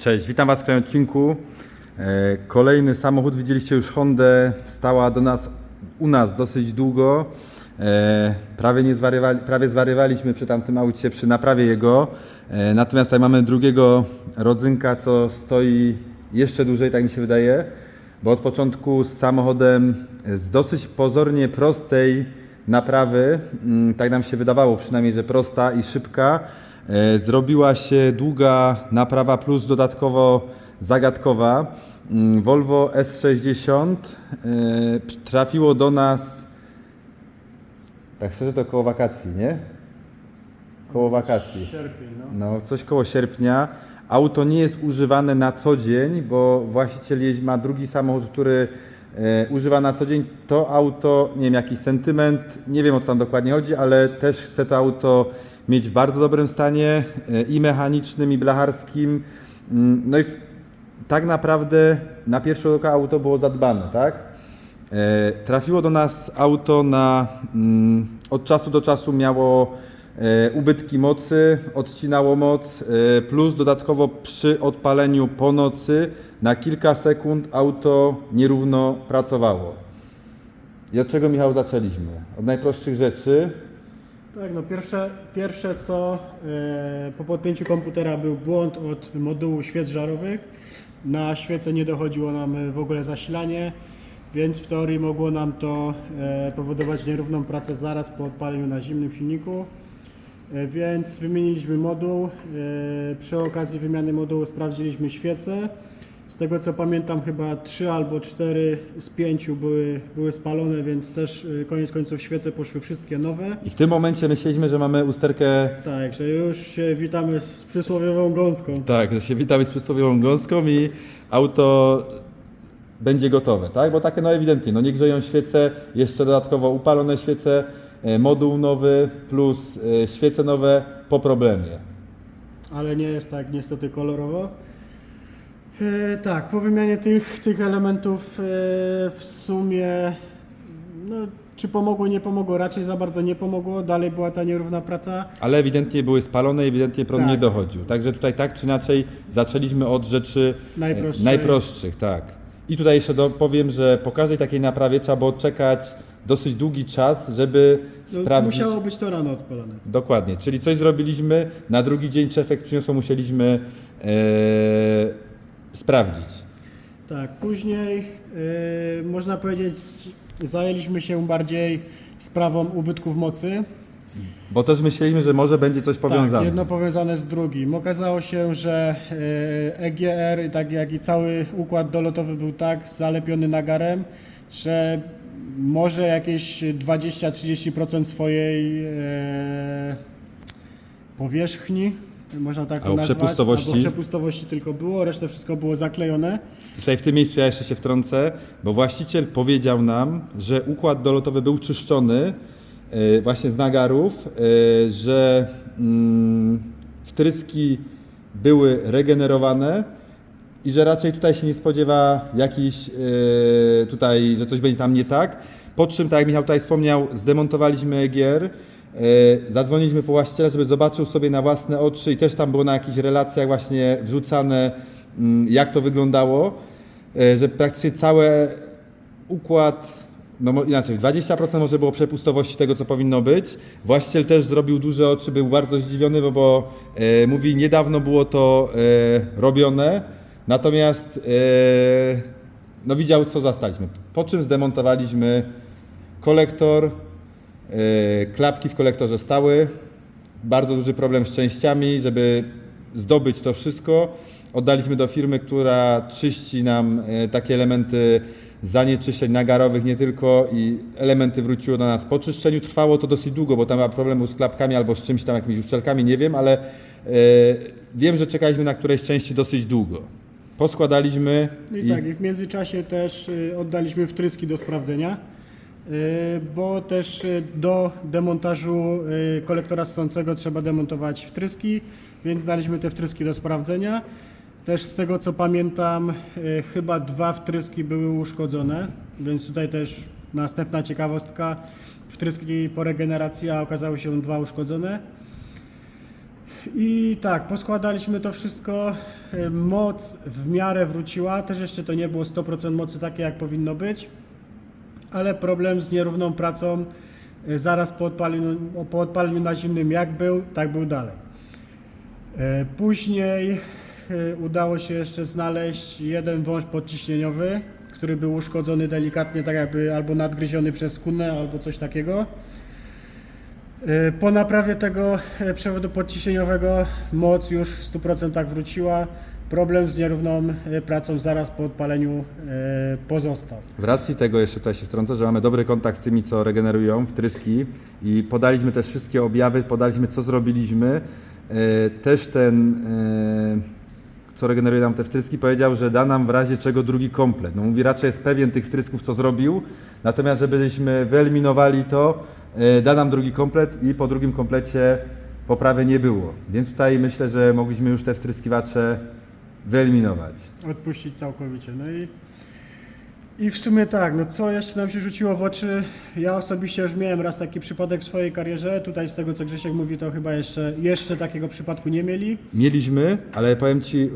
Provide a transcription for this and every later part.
Cześć, witam Was w kolejnym odcinku. E, Kolejny samochód, widzieliście już Hondę, stała do nas, u nas dosyć długo. E, Prawie, nie zwariowali, prawie zwariowaliśmy przy tamtym aucie, przy naprawie jego. E, Natomiast tutaj mamy drugiego rodzynka, co stoi jeszcze dłużej, tak mi się wydaje, bo od początku z samochodem z dosyć pozornie prostej naprawy, mm, tak nam się wydawało przynajmniej, że prosta i szybka, E, Zrobiła się długa naprawa plus dodatkowo zagadkowa. Mm, Volvo S60 e, trafiło do nas, tak szczerze to koło wakacji, nie? Koło wakacji. Sierpień, no. No, coś koło sierpnia. Auto nie jest używane na co dzień, bo właściciel ma drugi samochód, który używa na co dzień. To auto, nie wiem, jakiś sentyment, nie wiem o co tam dokładnie chodzi, ale też chce to auto mieć w bardzo dobrym stanie e, i mechanicznym, i blacharskim. Mm, No i tak naprawdę na pierwsze oko auto było zadbane, tak? E, Trafiło do nas auto na mm, od czasu do czasu miało e, ubytki mocy, odcinało moc, e, plus dodatkowo przy odpaleniu po nocy na kilka sekund auto nierówno pracowało. I od czego Michał zaczęliśmy? Od najprostszych rzeczy. Tak, no pierwsze, pierwsze co e, po podpięciu komputera był błąd od modułu świec żarowych. Na świecę nie dochodziło nam e, w ogóle zasilanie, więc w teorii mogło nam to e, powodować nierówną pracę zaraz po odpaleniu na zimnym silniku. E, Więc wymieniliśmy moduł. E, Przy okazji wymiany modułu sprawdziliśmy świece. Z tego co pamiętam, chyba 3 albo 4 z 5 były, były spalone, więc też e, koniec końców świece poszły wszystkie nowe. I w tym momencie myśleliśmy, że mamy usterkę Tak, że już się witamy z przysłowiową gąską. Tak, że się witamy z przysłowiową gąską i auto będzie gotowe, tak? Bo takie no ewidentnie, no nie grzeją świece, jeszcze dodatkowo upalone świece, moduł nowy plus e, świece nowe po problemie. Ale nie jest tak niestety kolorowo. E, tak, po wymianie tych, tych elementów e, w sumie no, czy pomogło, nie pomogło, raczej za bardzo nie pomogło, dalej była ta nierówna praca. Ale ewidentnie były spalone, ewidentnie prąd Tak. nie dochodził. Także tutaj tak czy inaczej zaczęliśmy od rzeczy e, Najprostszej. najprostszych, tak. I tutaj jeszcze powiem, że po każdej takiej naprawie trzeba było czekać dosyć długi czas, żeby No, sprawdzić. musiało być to rano odpalone. Dokładnie, czyli coś zrobiliśmy, na drugi dzień czy efekt przyniosło, musieliśmy e, sprawdzić. Tak, później e, można powiedzieć zajęliśmy się bardziej sprawą ubytków mocy. Bo też myśleliśmy, że może będzie coś powiązane. Tak, jedno powiązane z drugim. Okazało się, że e, EGR, tak jak i cały układ dolotowy był tak zalepiony nagarem, że może jakieś 20-30% swojej e, powierzchni, można tak to Albo nazwać, przepustowości. albo przepustowości tylko było, resztę wszystko było zaklejone. Tutaj w tym miejscu ja jeszcze się wtrącę, bo właściciel powiedział nam, że układ dolotowy był czyszczony e, właśnie z nagarów, e, że mm, wtryski były regenerowane i że raczej tutaj się nie spodziewa jakiś e, tutaj, że coś będzie tam nie tak. Po czym, tak jak Michał tutaj wspomniał, zdemontowaliśmy EGR, e, zadzwoniliśmy po właściciela, żeby zobaczył sobie na własne oczy i też tam było na jakichś relacjach właśnie wrzucane, mm, jak to wyglądało, e, że praktycznie cały układ, no inaczej, 20% może było przepustowości tego, co powinno być. Właściciel też zrobił duże oczy, był bardzo zdziwiony, bo, bo mówi, niedawno było to robione, natomiast e, no widział, co zastaliśmy. Po czym zdemontowaliśmy kolektor, e, klapki w kolektorze stały, bardzo duży problem z częściami, żeby zdobyć to wszystko. Oddaliśmy do firmy, która czyści nam e, takie elementy zanieczyszczeń nagarowych nie tylko i elementy wróciło do nas po czyszczeniu. Trwało to dosyć długo, bo tam ma problemu z klapkami albo z czymś tam, jakimiś uszczelkami, nie wiem, ale wiem, że czekaliśmy na którejś części dosyć długo. Poskładaliśmy No I, tak, i w międzyczasie też y, oddaliśmy wtryski do sprawdzenia, y, bo też y, do demontażu kolektora ssącego trzeba demontować wtryski, więc daliśmy te wtryski do sprawdzenia. Też z tego co pamiętam, chyba dwa wtryski były uszkodzone, więc tutaj też następna ciekawostka. Wtryski po regeneracji a okazały się dwa uszkodzone. I tak, poskładaliśmy to wszystko. E, Moc w miarę wróciła. Też jeszcze to nie było 100% mocy takie, jak powinno być. Ale problem z nierówną pracą e, zaraz po odpaleniu, po odpaleniu na zimnym jak był, tak był dalej. E, Później udało się jeszcze znaleźć jeden wąż podciśnieniowy, który był uszkodzony delikatnie, tak jakby albo nadgryziony przez kunę, albo coś takiego. E, Po naprawie tego e, przewodu podciśnieniowego moc już w 100% wróciła. Problem z nierówną e, pracą zaraz po odpaleniu pozostał. W racji tego jeszcze tutaj się wtrącę, że mamy dobry kontakt z tymi, co regenerują wtryski i podaliśmy też wszystkie objawy, podaliśmy co zrobiliśmy. Też ten, co regeneruje nam te wtryski, powiedział, że da nam w razie czego drugi komplet. No mówi, raczej jest pewien tych wtrysków, co zrobił, natomiast żebyśmy wyeliminowali to, da nam drugi komplet i po drugim komplecie poprawy nie było. Więc tutaj myślę, że mogliśmy już te wtryskiwacze wyeliminować. odpuścić całkowicie. No i, i w sumie tak, no co jeszcze nam się rzuciło w oczy? Ja osobiście już miałem raz taki przypadek w swojej karierze. Tutaj z tego co Grzesiek mówi, to chyba jeszcze, jeszcze takiego przypadku nie mieli. Mieliśmy, ale powiem Ci, e,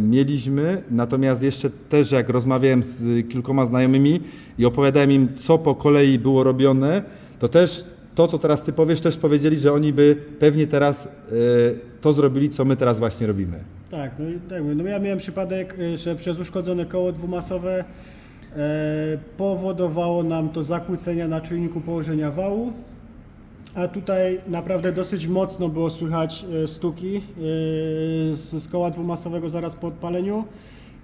mieliśmy, natomiast jeszcze też jak rozmawiałem z kilkoma znajomymi i opowiadałem im, co po kolei było robione, to też to, co teraz Ty powiesz, też powiedzieli, że oni by pewnie teraz e, to zrobili, co my teraz właśnie robimy. Tak, no, tak no ja miałem przypadek, y, że przez uszkodzone koło dwumasowe e, powodowało nam to zakłócenia na czujniku położenia wału. A tutaj naprawdę dosyć mocno było słychać e, stuki e, z, koła dwumasowego zaraz po odpaleniu.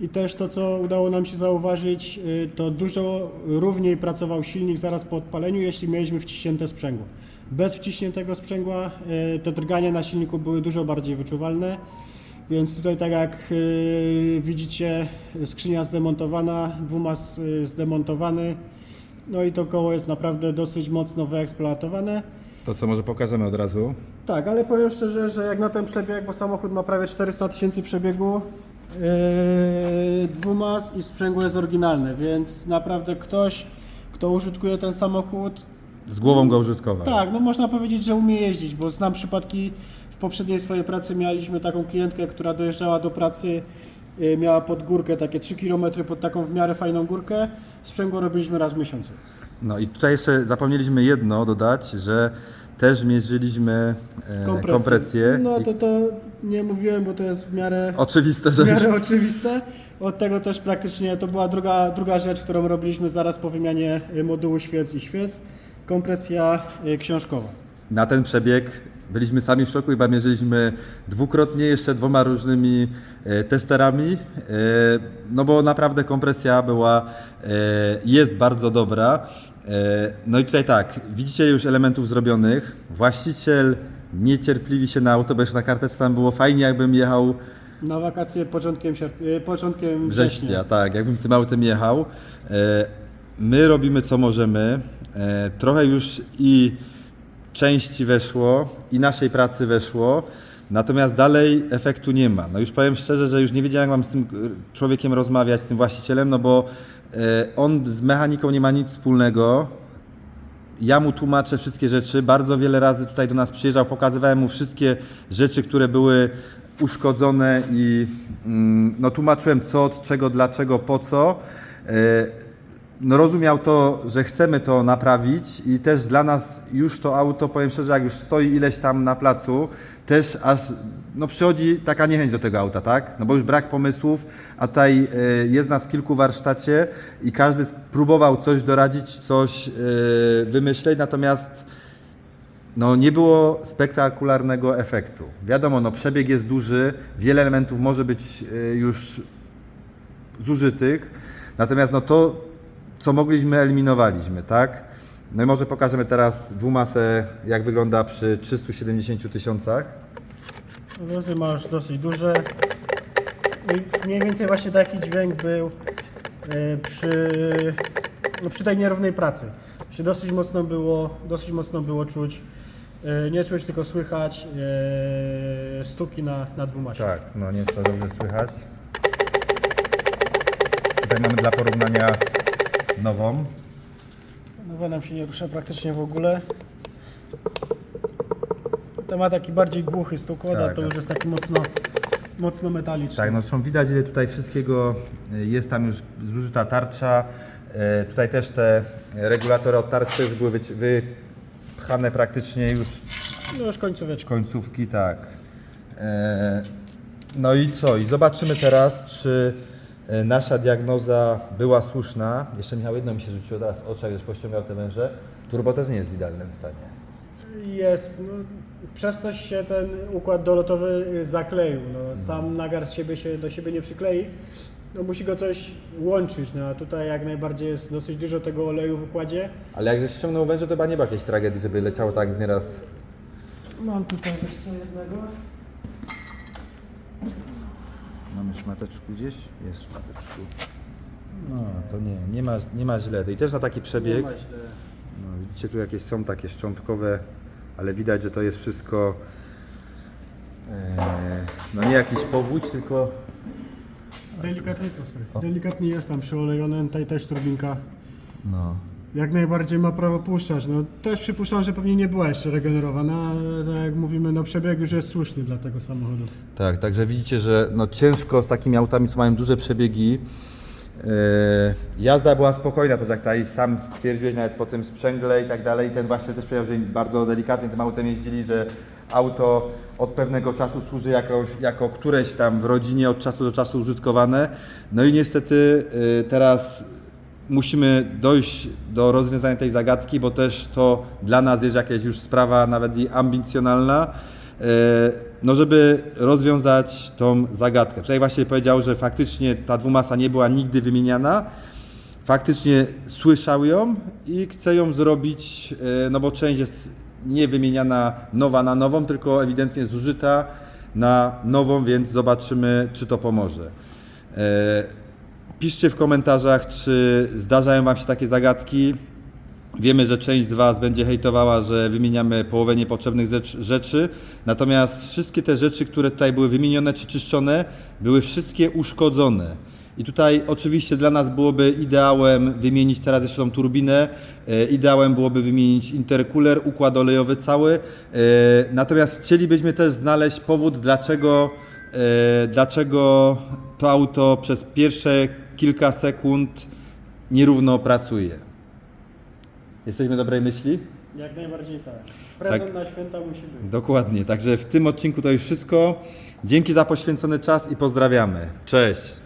I też to, co udało nam się zauważyć, e, to dużo równiej pracował silnik zaraz po odpaleniu, jeśli mieliśmy wciśnięte sprzęgło. Bez wciśniętego sprzęgła te drgania na silniku były dużo bardziej wyczuwalne. Więc tutaj tak jak widzicie skrzynia zdemontowana, dwumas zdemontowany. No i to koło jest naprawdę dosyć mocno wyeksploatowane. To, co może pokażemy od razu. Tak, ale powiem szczerze, że jak na ten przebieg, bo samochód ma prawie 400 tysięcy przebiegu, yy, dwumas i sprzęgło jest oryginalne, więc naprawdę ktoś, kto użytkuje ten samochód, Z głową go użytkował. tak, no można powiedzieć, że umie jeździć, bo znam przypadki, w poprzedniej swojej pracy mieliśmy taką klientkę, która dojeżdżała do pracy, y, miała pod górkę, takie 3 km pod taką w miarę fajną górkę, sprzęgło robiliśmy raz w miesiącu. No i tutaj jeszcze zapomnieliśmy jedno dodać, że też mierzyliśmy e, Kompresję. kompresję. No to to nie mówiłem, bo to jest w miarę, Oczywiste, w że miarę oczywiste. Od tego też praktycznie to była druga, druga rzecz, którą robiliśmy zaraz po wymianie y, modułu świec i świec. Kompresja y, książkowa. Na ten przebieg byliśmy sami w szoku, chyba mierzyliśmy dwukrotnie jeszcze dwoma różnymi e, testerami, e, no bo naprawdę kompresja była, e, jest bardzo dobra. No i tutaj tak, widzicie już elementów zrobionych. Właściciel niecierpliwi się na auto, bo jeszcze na karteczce tam było fajnie, jakbym jechał Na wakacje początkiem, sierp- początkiem września. września, tak, jakbym tym autem jechał. My robimy co możemy. Trochę już i części weszło, i naszej pracy weszło, natomiast dalej efektu nie ma. No już powiem szczerze, że już nie wiedziałem, jak mam z tym e, człowiekiem rozmawiać, z tym właścicielem, no bo e, on z mechaniką nie ma nic wspólnego. Ja mu tłumaczę wszystkie rzeczy. Bardzo wiele razy tutaj do nas przyjeżdżał, pokazywałem mu wszystkie rzeczy, które były uszkodzone i mm, no, tłumaczyłem co, od czego, dlaczego, po co. No, rozumiał to, że chcemy to naprawić i też dla nas już to auto, powiem szczerze, jak już stoi ileś tam na placu, też aż no, przychodzi taka niechęć do tego auta, tak? No bo już brak pomysłów, a tutaj e, jest nas kilku w warsztacie i każdy próbował coś doradzić, coś e, wymyśleć, natomiast no, nie było spektakularnego efektu. Wiadomo, no, przebieg jest duży, wiele elementów może być e, już zużytych, natomiast no, to, co mogliśmy, eliminowaliśmy, tak? No i może pokażemy teraz dwumasę, jak wygląda przy 370 tysiącach. Wozy ma już dosyć duże. I mniej więcej właśnie taki dźwięk był e, przy, no przy tej nierównej pracy. Się dosyć mocno było, dosyć mocno było czuć. e, Nie czuć, tylko słychać e, stuki na, na dwumasie. Tak, no nie to dobrze słychać. Tutaj mamy dla porównania nową. Nowa nam się nie rusza praktycznie w ogóle. To ma taki bardziej głuchy stukot, a Tak, to już jest taki mocno, mocno metaliczny. Tak, no zresztą widać ile tutaj wszystkiego y, jest tam już zużyta tarcza. Y, Tutaj też te regulatory od tarczy też były wypchane praktycznie już No już końcówki, tak. E, No i co? I zobaczymy teraz, czy e, nasza diagnoza była słuszna. Jeszcze Michał, jedno mi się rzuciło teraz w oczach, gdyż pościągał te węże. Turbo też nie jest w idealnym stanie. Jest, no, przez coś się ten układ dolotowy y, zakleił. No, sam nagar z siebie się do siebie nie przyklei. No, musi go coś łączyć, no a tutaj jak najbardziej jest dosyć dużo tego oleju w układzie. Ale jak żeś ściągnął węże, to chyba nie było jakiejś tragedii, żeby leciało tak z nieraz. Mam tutaj co jednego. Mamy szmateczku gdzieś? Jest szmateczku. No, to nie, nie ma, nie ma źle. I też na taki przebieg. Nie ma źle. No, widzicie, tu jakieś są takie szczątkowe, ale widać, że to jest wszystko e, no nie jakiś powódź, tylko Delikatnie, sorry. Delikatnie jest tam przyolejony, tutaj też turbinka. no. Jak najbardziej ma prawo puszczać. No, też przypuszczam, że pewnie nie była jeszcze regenerowana, ale tak jak mówimy, no przebieg już jest słuszny dla tego samochodu. Tak, także widzicie, że no ciężko z takimi autami, co mają duże przebiegi. E, jazda była spokojna, też jak tutaj sam stwierdziłeś, nawet po tym sprzęgle i tak dalej. Ten właśnie też powiedział, że bardzo delikatnie tym autem jeździli, że auto od pewnego czasu służy jako, jako któreś tam w rodzinie od czasu do czasu użytkowane. No i niestety e, teraz musimy dojść do rozwiązania tej zagadki, bo też to dla nas jest jakaś już sprawa nawet i ambicjonalna, e, no żeby rozwiązać tą zagadkę. Tutaj właśnie powiedział, że faktycznie ta dwumasa nie była nigdy wymieniana, faktycznie słyszał ją i chce ją zrobić, e, no bo część jest nie wymieniana nowa na nową, tylko ewidentnie zużyta na nową, więc zobaczymy, czy to pomoże. Piszcie w komentarzach, czy zdarzają Wam się takie zagadki. Wiemy, że część z Was będzie hejtowała, że wymieniamy połowę niepotrzebnych rzecz- rzeczy, natomiast wszystkie te rzeczy, które tutaj były wymienione czy czyszczone, były wszystkie uszkodzone. I tutaj oczywiście dla nas byłoby ideałem wymienić teraz jeszcze tą turbinę, e, ideałem byłoby wymienić intercooler, układ olejowy cały, e, natomiast chcielibyśmy też znaleźć powód, dlaczego, e, dlaczego to auto przez pierwsze kilka sekund nierówno pracuje. Jesteśmy dobrej myśli? Jak najbardziej tak. Prezent na święta musi być. Dokładnie. Także w tym odcinku to już wszystko. Dzięki za poświęcony czas i pozdrawiamy. Cześć.